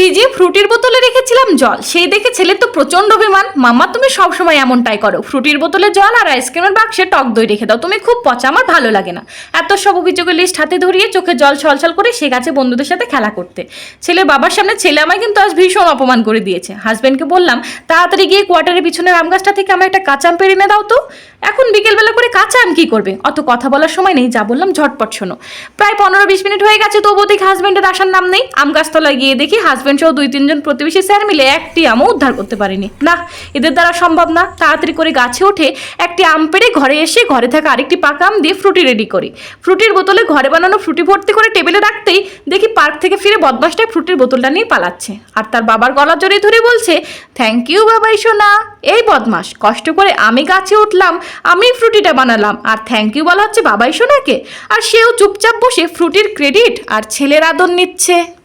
ফ্রিজে ফ্রুটির বোতলে রেখেছিলাম জল। সেই দেখে ছেলে তো প্রচণ্ড অভিমান মাম্মা, তুমি সবসময় এমনটাই করো। ফ্রুটির বোতলে জল আর আইসক্রিমের বাক্সে টক দই রেখে দাও। তুমি খুব পচা, আমার ভালো লাগে না। এত সব অভিযোগের লিস্ট হাতে ধরিয়ে চোখে জল ছলছল করে সে গেছে বন্ধুদের সাথে খেলা করতে। ছেলের বাবার সামনে ছেলে আমায় কিন্তু আজ ভীষণ অপমান করে দিয়েছে। হাজব্যান্ডকে বললাম, তাড়াতাড়ি গিয়ে কোয়ার্টারের পিছনের আম গাছটা থেকে আমার একটা কাঁচা আম পেড়ে এনে দাও তো। এখন বিকেলবেলা করে কাঁচা আম কি করবে? অত কথা বলার সময় নেই, যা বললাম ঝটপট শোনো। প্রায় পনেরো বিশ মিনিট হয়ে গেছে, তবুও দেখি হাজব্যান্ডের আসার নাম নেই। আম গাছতলায় গিয়ে দেখি হাজব্যান্ড সহ দুই তিনজন প্রতিবেশী স্যার মিলে একটি আমও উদ্ধার করতে পারেনি। না, এদের দ্বারা সম্ভব না। তাড়াতাড়ি করে গাছে উঠে একটি আম পেড়ে ঘরে এসে ঘরে থাকা আরেকটি পাকা আম দিয়ে ফ্রুটি রেডি করি। ফ্রুটির বোতলে ঘরে বানানো ফ্রুটি ভর্তি করে টেবিলে রাখতেই দেখি পার্ক থেকে ফিরে বদমাসটায় ফ্রুটির বোতলটা নিয়ে পালাচ্ছে। আর তার বাবার গলা জড়িয়ে ধরে বলছে থ্যাংক ইউ বাবাই সোনা। এই বদমাস কষ্ট করে আমি গাছে উঠলাম আমি ফ্রুটিটা বানালাম। আর থ্যাংক ইউ বলা হচ্ছে বাবাই সোনাকে। আর সেও চুপচাপ বসে ফ্রুটির ক্রেডিট আর ছেলের আদর নিচ্ছে।